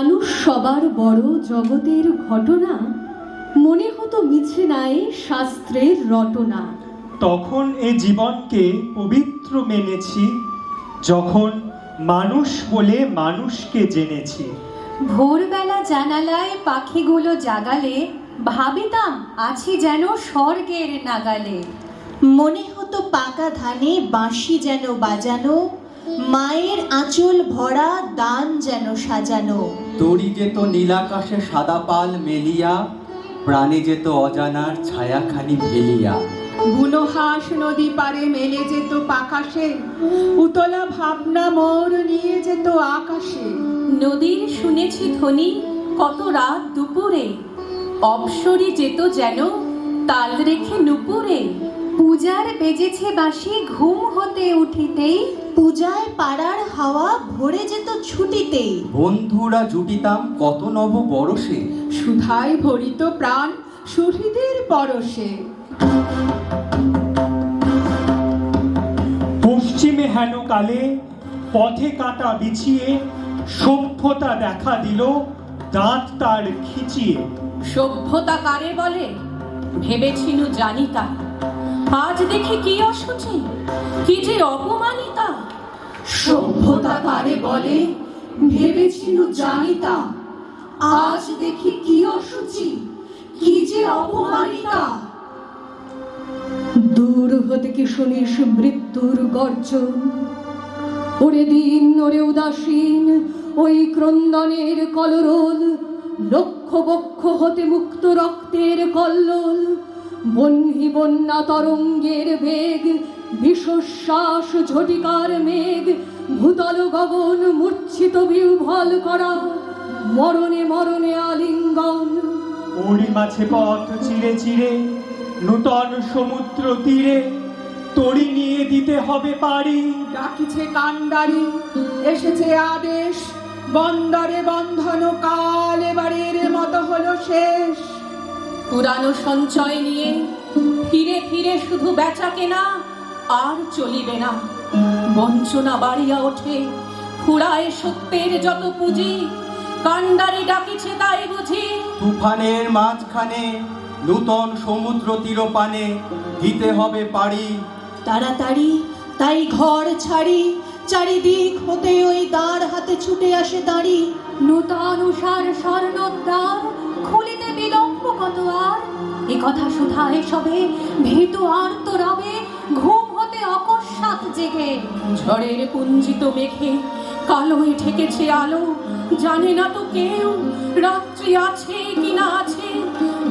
মানুষ সবার বড় জগতের ঘটনা মনে হতো মিছে নাই শাস্ত্রের রটনা। তখন এ জীবনকে পবিত্র মেনেছি যখন মানুষ বলে মানুষকে জেনেছি। ভোরবেলা জানালায় পাখিগুলো জাগালে ভাবিতাম আছি যেন স্বর্গের নাগালে। মনে হতো পাকা ধানে বাঁশি যেন বাজানো মায়ের আঁচল ভরা দান যেন সাজানো। তরি যেত নীলাকাশে সাদা পাল মেলিয়া প্রাণে যেত অজানার ছায়াখানি ভেলিয়া। বুনো হাঁস নদী পারে মেলে যেত পাকাশে উতলা ভাবনা মোর নিয়ে যেত আকাশে। নদীর শুনেছি ধ্বনি কত রাত দুপুরে। অপসরি যেত যেন তাল রেখে নুপুরে। পূজার বেজেছে বাঁশি ঘুম হতে উঠিতেই পূজায় পাড়ার হাওয়া ভরে যেত ছুটিতেই। বন্ধুরা জুটিতাম কত নব বরসে সুধায় ভরিত প্রাণ সুহৃদের পরশে। পশ্চিমে হেন কালে পথে কাটা বিছিয়ে সভ্যতা দেখা দিল দাঁত তার খিচিয়ে। সভ্যতা কারে বলে? ভেবেছিনু জানিতা আজ দেখি কি অসুচি কি যে অপমানিতা। সভ্যতা কারে বলে ভেবেছিনু জানিতা। আজ দেখি কি অসুচি কি যে অপমানিতা। দূর হতে কি শুনিস মৃত্যুর গর্জন? ওরে দিন ওরে উদাসীন ওই ক্রন্দনের কলরোল। লক্ষ বক্ষ হতে মুক্ত রক্তের কল্লোল। বন্যি বন্যা তরঙ্গের বেগ বিশ্বশ্বাস ঝটিকার মেঘ ভূতল গগন মূর্ছিত বিহ্বল করা মরণে মরণে আলিঙ্গন। ওরি মাছে পথ চিরে চিরে নূতন সমুদ্র তীরে তড়ি নিয়ে দিতে হবে পারি। ডাকিছে কান্ডারি এসেছে আদেশ বন্দরে বন্ধন কাল এবারের মতো হলো শেষ। পুরানো সঞ্চয় নিয়ে ফিরে ফিরে শুধু বেচা কেনা আর চলিবে না। বঞ্চনা বাড়িয়া ওঠে ফুরায় সত্যের যত পুঁজি কান্ডারি ডাকিছে তাই বুঝি। তুফানের মাঝখানে নূতন সমুদ্র তীরপানে দিতে হবে পাড়ি। তাড়াতাড়ি তাই ঘর ছাড়ি চারিদিক হতে ওই দাঁড় হাতে ছুটে আসে দাঁড়ি। নূতন উষার কথা শুধায় সবে ভীতু আর তো রবে ঘুম হতে অকস্মাৎ জেগে। ঝড়ের পুঞ্জিত মেঘে কালোয় ঠেকেছে আলো জানে না তো কেউ রাত্রি আছে কি না আছে।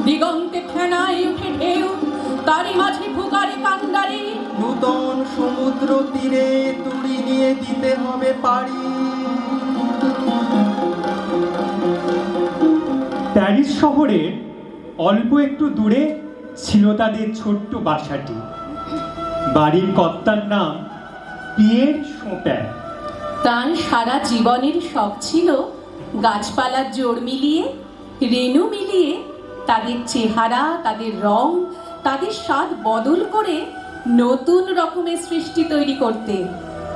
দিগন্তে ফেনায় উঠে ঢেউ তারই মাঝে ফুকারি কান্ডারি নূতন সমুদ্র তীরে তুড়ি নিয়ে দিতে হবে পাড়ি। প্যারিস শহরের অল্প একটু দূরে ছিল তাদের ছোট্ট বাসাটি। বাড়ির কর্তার নাম পিয়ের সোপ্যার তার সারা জীবনের শখ ছিল গাছপালার জোর মিলিয়ে, রেণু মিলিয়ে তাদের চেহারা, তাদের রং, তাদের স্বাদ বদল করে নতুন রকমের সৃষ্টি তৈরি করতে।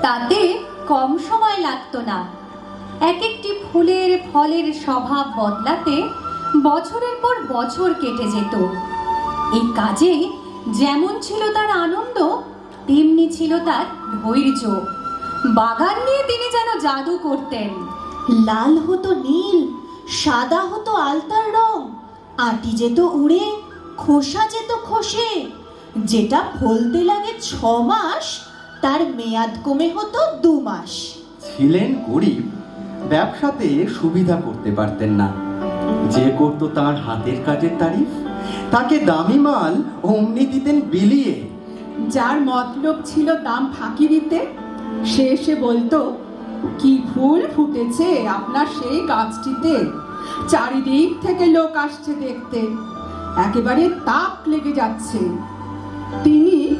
তাতে কম সময় লাগতো না। এক একটি ফুলের ফলের স্বভাব বদলাতে বছরের পর বছর কেটে যেত। এই কাজে যেমন ছিল তার আনন্দ, তেমনি ছিল তার ধৈর্য। বাগান নিয়ে তিনি যেন জাদু করতেন। লাল হতো নীল, সাদা হতো আলতার রং, আটি যেত উড়ে, খোসা যেত খসে। যেটা ফলতে লাগে ছ মাস, তার মেয়াদ কমে হতো দু মাস। ছিলেন গরিব, ব্যবসাতে সুবিধা করতে পারতেন না। যে করত তার হাতের কাজের তারিফ তাকে দামি মাল অমনি দিতেন বিলিয়ে। যার মতলব ছিল দাম ফাঁকি দিতে সে এসে বলতো কি ফুল ফুটেছে আপনার সেই গাছটিতে চারিদিক থেকে লোক আসছে দেখতে। একেবারে তাপ লেগে যাচ্ছে। তিনি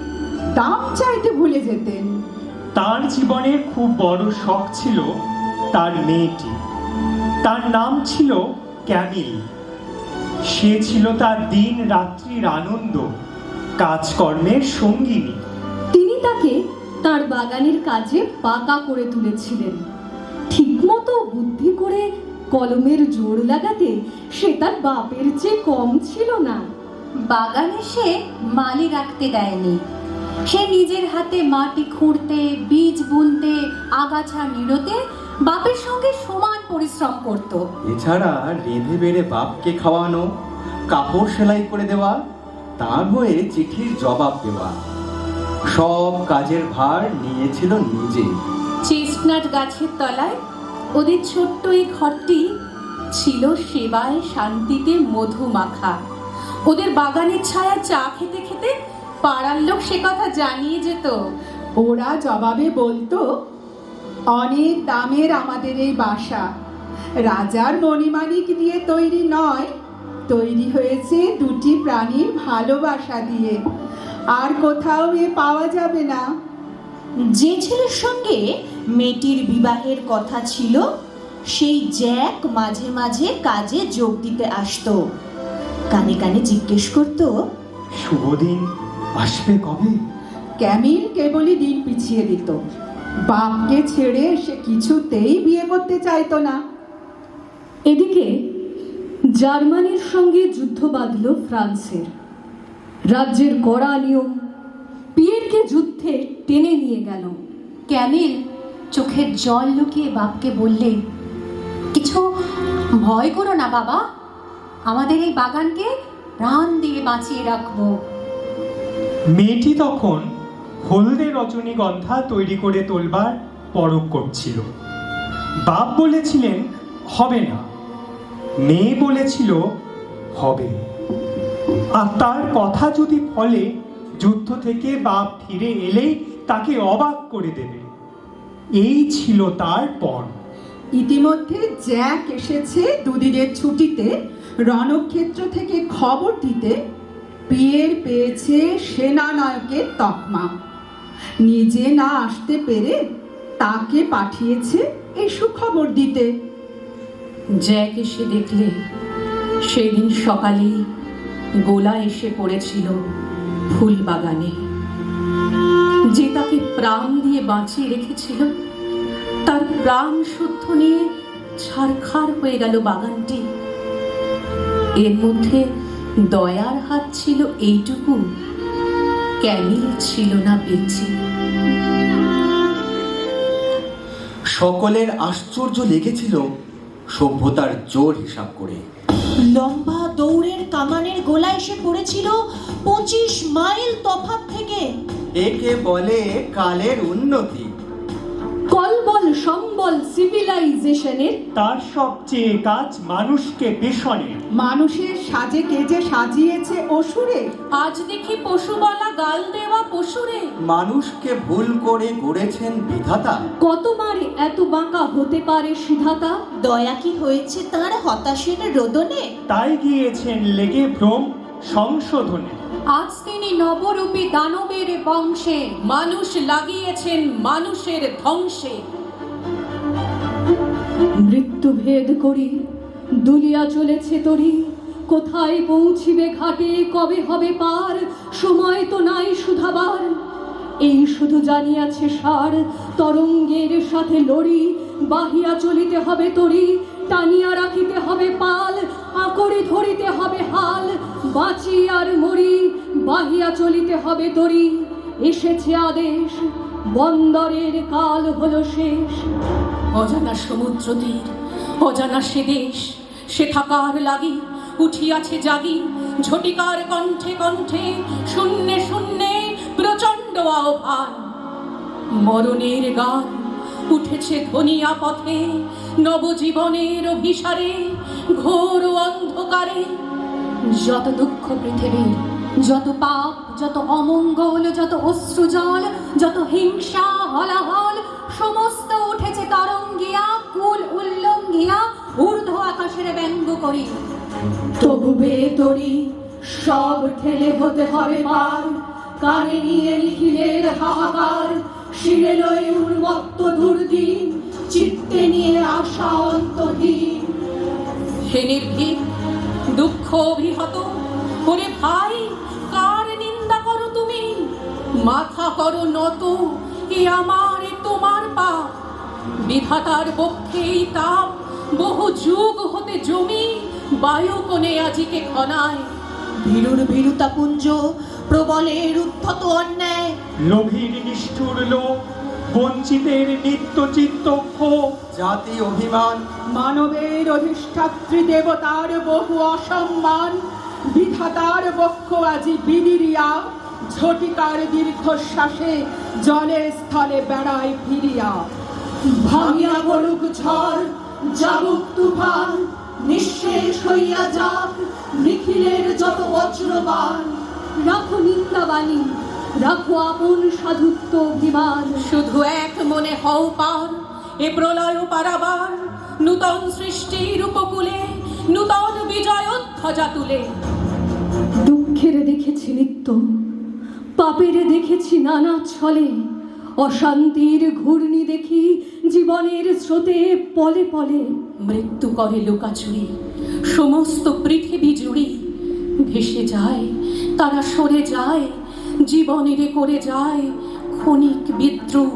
দাম চাইতে ভুলে যেতেন। তার জীবনের খুব বড় শখ ছিল তার মেয়েটি। তার নাম ছিল ক্যামিল সে ছিল তার দিন রাত্রির আনন্দ কাজকর্মের সঙ্গিনী। তিনি তাকে তার বাগানের কাজে পাকা করে তুলেছিলেন। ঠিকমতো বুদ্ধি করে কলমের জোর লাগাতে সে তার বাপের চেয়ে কম ছিল না। বাগানে সে মালি রাখতে দেয়নি। সে নিজের হাতে মাটি খুঁড়তে বীজ বুনতে আগাছা নিড়োতে বাপের সঙ্গে সমান পরিশ্রম করত। এছাড়া রেঁধে বেড়ে বাপকে খাওয়ানো কাপড় সেলাই করে দেওয়া তার হয়ে চিঠির জবাব দেওয়া। সব কাজের ভার নিয়েছিল নিজে। চেস্টনাট গাছের তলায় ওদের ছোট্ট এই ঘরটি ছিল সেবায় শান্তিতে মধু মাখা। ওদের বাগানের ছায়া চা খেতে খেতে পাড়ার লোক সে কথা জানিয়ে যেত। ওরা জবাবে বলতো অনেক দামের আমাদের এই বাসা। রাজার মণিমাণিক দিয়ে তৈরি নয় তৈরি হয়েছে দুটি প্রাণীর ভালোবাসা দিয়ে। আর কোথাও এ পাওয়া যাবে না। যে ছেলের সঙ্গে মেয়েটির বিবাহের কথা ছিল সেই জ্যাক মাঝে মাঝে কাজে যোগ দিতে আসতো। কানে কানে জিজ্ঞেস করতো শুভ দিন আসবে কবে? ক্যামিল কেবলই দিন পিছিয়ে দিত। বাপকে ছেড়ে সে কিছুতেই বিয়ে করতে চাইতো না। এদিকে জার্মানির সঙ্গে যুদ্ধ বাঁধল ফ্রান্সের। রাজ্যের কড়া নিয়ম পিয়েরকে যুদ্ধে টেনে নিয়ে গেল। ক্যামিল চোখের জল লুকিয়ে বাপকে বললে কিছু ভয় করো না বাবা আমাদের এই বাগানকে প্রাণ দিয়ে বাঁচিয়ে রাখব। মেয়েটি তখন হলদে রজনীগন্ধা তৈরি করে তোলবার পরক করছিল। বাপ বলেছিলেন, হবে না। মেয়ে বলেছিল, হবে। আর তার কথা যদি ফলে যুদ্ধ থেকে বাপ ফিরে এলেই তাকে অবাক করে দেবে। এই ছিল তার পণ ইতিমধ্যে জ্যাক এসেছে দুদিনের ছুটিতে, রণক্ষেত্র থেকে খবর দিতে। পিয়ের পেয়েছে সেনানায়কের তকমা। নিজে না আসতে পেরে তাকে পাঠিয়েছে এই সুখবর দিতে। জ্যাক এসে দেখলে সেদিন সকালেই গোলা এসে পড়েছিল ফুল বাগানে যে তাকে প্রাণ দিয়ে বাঁচিয়ে রেখেছিল, তার প্রাণ শুদ্ধ নিয়ে ছারখার হয়ে গেল বাগানটি। এর মধ্যে দয়ার হাত ছিল এইটুকু। ক্যামিল ছিল না বেঁচে সকলের আশ্চর্য লেগেছিল সভ্যতার জোর হিসাব করে। লম্বা দৌড়ের কামানের গোলা এসে পড়েছিল পঁচিশ মাইল তফাত থেকে। একে বলে কালের উন্নতি। কলবল সম্বল সিভিলাইজেশনের তার সবচেয়ে কাজ মানুষকে পেশনে মানুষের সাজে কেজে সাজিয়েছে অসুরে। আজ দেখি পশুবলা গাল দেওয়া পশুরে। মানুষকে ভুল করে গড়েছেন বিধাতা। কতবার এত বাঁকা হতে পারে সিধাতা? দয়া কি হয়েছে তার হতাশের রোদনে? তাই গিয়েছেন লেগে ভ্রম সংশোধনে। আজ তিনি নবরূপী দানবের বংশে। মানুষ লাগিয়েছেন মানুষের ধ্বংসে। মৃত্যু ভেদ করি দুলিয়া চলেছে তরি। কোথায় পৌঁছিবে ঘাটে, কবে হবে পার? সময় তো নাই শুধাবার এই শুধু জানিয়াছে সার, তরঙ্গের সাথে লড়ি। বাহিয়া চলিতে হবে তরি, টানিয়া রাখিতে হবে পাল। আকরে ধরিতে হবে হাল, বাঁচি আর মরি, বাহিয়া চলিতে হবে তরি এসেছে আদেশ, বন্দরের কাল হলো শেষ। অজানা সমুদ্র তীর, অজানা সে দেশ, সে থাকার লাগি উঠিয়াছে জাগি, ঝটিকার কণ্ঠে কণ্ঠে, শূন্যে শূন্যে প্রচণ্ড আহ্বান। মরণের গান উঠেছে ধনিয়া পথে, নবজীবনের অভিসারে, ঘোর অন্ধকারে। যত দুঃখ পৃথিবীর যত পাপ, যত অমঙ্গল, যত অশ্রুজল, যত হিংসা, হলাহল, সমস্ত উঠেছে তরঙ্গিয়া, কুল উল্লঙ্ঘিয়া, ঊর্ধ্ব আকাশের ব্যঙ্গ করি। তবু বেতরি সব ঠেলে হতে হবে পার কানে নিয়ে নিখিলের হাহাকার শিরে লই উন্মত্ত দুর্দিন চিত্তে নিয়ে আশা অন্তহীন। হে নির্ভীক দুঃখ অভিহত ওরে ভাই কার নিন্দা করো তুমি? মাথা করো নত এ আমার এ তোমার পাপ। বিধাতার পক্ষে এই তাপ বহু যুগ হতে জমি বায়ু কোণে আজিকে খনায় ভীরুর ভীরুতা পুঞ্জ প্রবলের উদ্ধত অন্যায়। লোভীর নিষ্ঠুর লোক বঞ্চিতের নিত্য চিত্ত ক্ষোভ জাতি অভিমান মানবের অধিষ্ঠাত্রী দেবতার বহু অসম্মান। বিধাতার বক্ষ আজি বিদিরিয়া ঝটিকার দীর্ঘশ্বাসে জলে স্থলে বেড়ায় ফিরিয়া। ভাঙিয়া পড়ুক ঝড় যাবুক তুফান নিঃশেষ হইয়া যাক নিখিলের যত বজ্রবান। রাখো নিন্দাবাণী রাখো আপন সাধুত্ব অভিমান। শুধু এক মনে হও পার এ প্রলয় পারাবার। নূতন সৃষ্টির উপকূলে নূতন বিজয় ধ্বজা তুলে। দুঃখের দেখেছি নিত্য পাপের দেখেছি নানা ছলে। অশান্তির ঘূর্ণি দেখি জীবনের স্রোতে পলে পলে। মৃত্যু করে লোকাচুরি সমস্ত পৃথিবী জুড়ে ভেসে যায় তারা সরে যায় জীবনের করে যায় ক্ষণিক বিদ্রুপ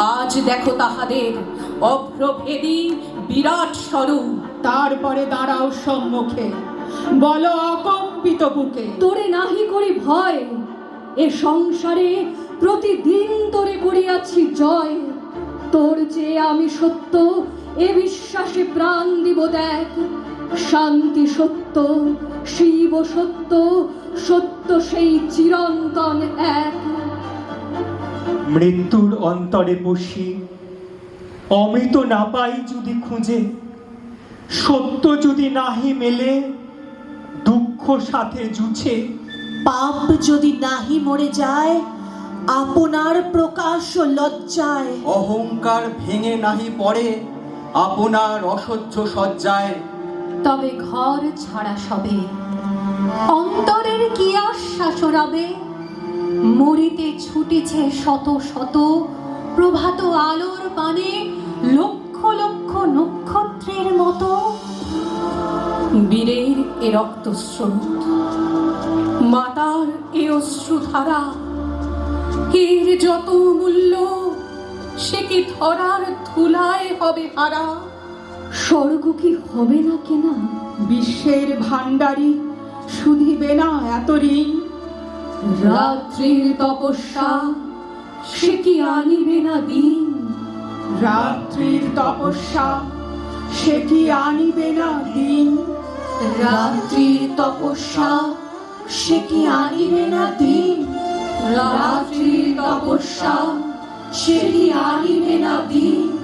আজ দেখো তাহাদের অভ্রভেদী বিরাট স্বরূপ। তারপরে দাঁড়াও সম্মুখে। বলো অকম্পিত বুকে। তোরে নাহি করি ভয়। এ সংসারে প্রতিদিন তোরে করিয়াছি জয়। তোর যে আমি সত্য এ বিশ্বাসে প্রাণ দিব দেখ শান্তি সত্য। শিব সত্য সত্য সেই চিরন্তন এক। মৃত্যুর অন্তরে বসি অমৃত না পাই যদি খুঁজে সত্য যদি নাহি মেলে দুঃখ সাথে জুছে। পাপ যদি নাহি মরে যায় আপনার প্রকাশ লজ্জায়। অহংকার ভেঙে নাহি পড়ে আপনার অসহ্য সজ্জায় তবে ঘর ছাড়া সবে। অন্তরের কি আশ্বাস রবে? মরিতে ছুটেছে শত শত প্রভাত আলোর পানে লক্ষ লক্ষ নক্ষত্রের মতো। বীরের এ রক্তস্রোত, মাতার এ অশ্রুধারা, এর যত মূল্য, সে কি ধরার ধুলায় হবে হারা? স্বর্গ কি হবে না কেনা? বিশ্বের ভাণ্ডারী শুধিবে না এত ঋণ। রাত্রির তপস্যা সে কি আনিবে না দিন? রাত্রির তপস্যা সে কি আনিবে না দিন? রাত্রির তপস্যা সে কি আনিবে না দিন? রাত্রির তপস্যা সে কি আনিবে না দিন?